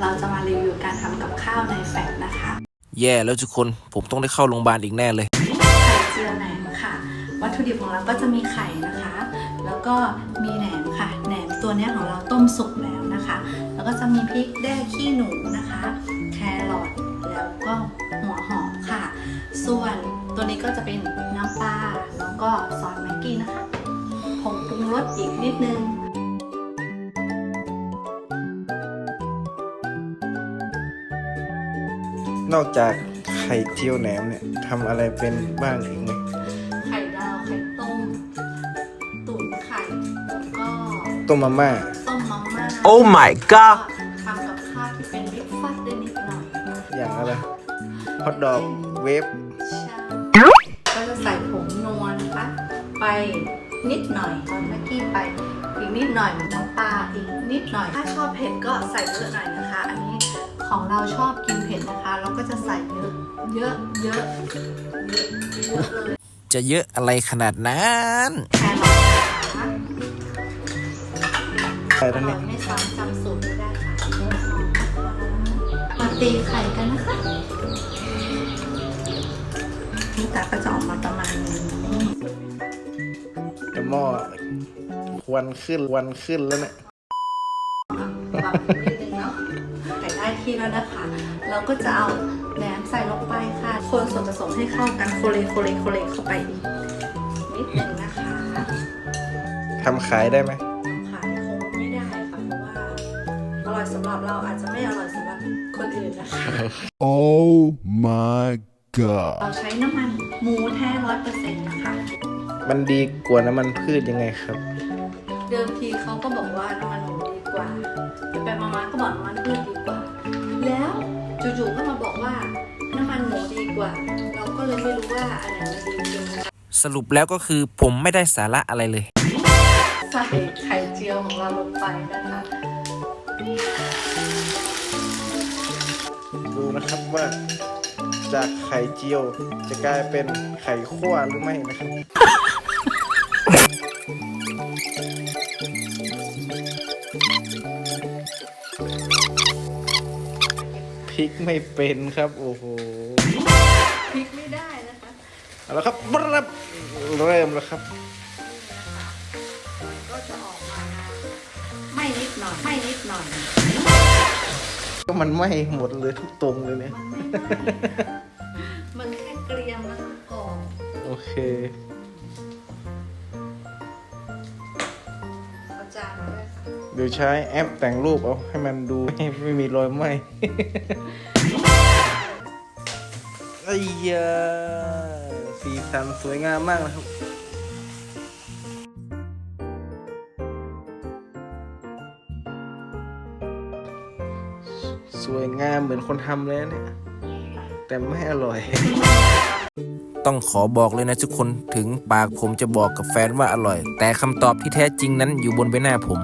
เราจะมารีวิวการทำกับข้าวในแฟลตนะคะ แย่แล้วทุกคนผมต้องได้เข้าโรงพยาบาลอีกแน่เลย ไข่เจียวแหนมค่ะ วัตถุดิบของเราก็จะมีไข่นะคะ แล้วก็มีแหนมค่ะ แหนมตัวเนี้ยของเราต้มสุกแล้วนะคะ แล้วก็จะมีพริกแด้ขี้หนูนะคะ แครอทแล้วก็หัวหอมค่ะ ส่วนตัวนี้ก็จะเป็นน้ำปลาแล้วก็ซอสแม็กกี้นะคะผงปรุงรสอีกนิดนึง นอกจากไข่เจียวแหนมเนี่ยทำอะไรเป็นบ้างอีกไหมไข่ดาวไข่ต้ม ตุ๋นไข่แล้วก็ต้มมาม่า ต้มมาม่า Oh my god ทำกับข้าวที่เป็นบิ๊กฟัสได้นิดหน่อยอย่างอะไรฮอทดอกเวฟใช่ก็จะใส่ผงนัวนะคะไปนิดหน่อยตอนเมื่อกี้ไปอีกนิดหน่อยน้ำปลาอีกนิดหน่อย ถ้าชอบเผ็ดก็ใส่เยอะหน่อยนะคะ อันนี้ ของเราชอบกินเผ็ดนะคะ เราก็จะใส่เยอะ เยอะ เยอะ เยอะเยอะเลยจะเยอะอะไรขนาดนั้นแครอทนะคะใส่อตรงร่อนี้ยไม่ซ้ำจำสูตรไม่ได้ค่ะเนื้อหอมนะคะมาตีไข่กันนะคะนี่ตาก็จะออกมาประมาณนี้เดี๋ยวหม้อควันขึ้นควันขึ้นแล้วเนี่ย ที่แล้วนะคะ เราก็จะเอาแหนมใส่ลงไปค่ะ คนส่วนผสมให้เข้ากันโคเลโคเลโคเลเข้าไปอีกนิดนึงนะคะทำขายได้ไหมขายคงไม่ได้ค่ะเพราะว่าอร่อยสำหรับเราอาจจะไม่อร่อยสำหรับคนอื่นนะคะ Oh my god. เราใช้น้ำมันหมูแท้ร้อยเปอร์เซ็นต์นะคะ มันดีกว่าน้ำมันพืชยังไงครับ เดิมทีเขาก็บอกว่าน้ำมันหมูดีกว่า ไปไปมาๆก็บอกน้ำมันพืชดีกว่า แล้วจู่ๆก็มาบอกว่าน้ำมันหมูดีกว่า เราก็เลยไม่รู้ว่าอันไหนมันดีจริงสรุปแล้วก็คือผมไม่ได้สาระอะไรเลย ใส่ไข่เจียวของเราลงไปนะคะดูนะครับว่าจากไข่เจียวจะกลายเป็นไข่ข้วหรือไม่นะครับ พริกไม่เป็นครับ โอ้โหพริกไม่ได้นะคะเอาละครับเริ่มเริ่มแล้วครับก็จะออกมาไม่นิดหน่อยไม่นิดหน่อย ก็มันไหม้หมดเลยทุกตรงเลยเนี่ย มันไม่ไหม้มันแค่เกรียมแล้วก็กรอบโอเคเอาจานมาด้วยค่ะ เดี๋ยวใช้แอปแต่งรูปเอาให้มันดูไม่มีรอยไหมไอ้ยาสีสันสวยงามมากนะครับสวยงามเหมือนคนทำเลยเนี่ย แต่ไม่อร่อย ต้องขอบอกเลยนะทุกคนถึงปากผมจะบอกกับแฟนว่าอร่อย แต่คำตอบที่แท้จริงนั้นอยู่บนใบหน้าผม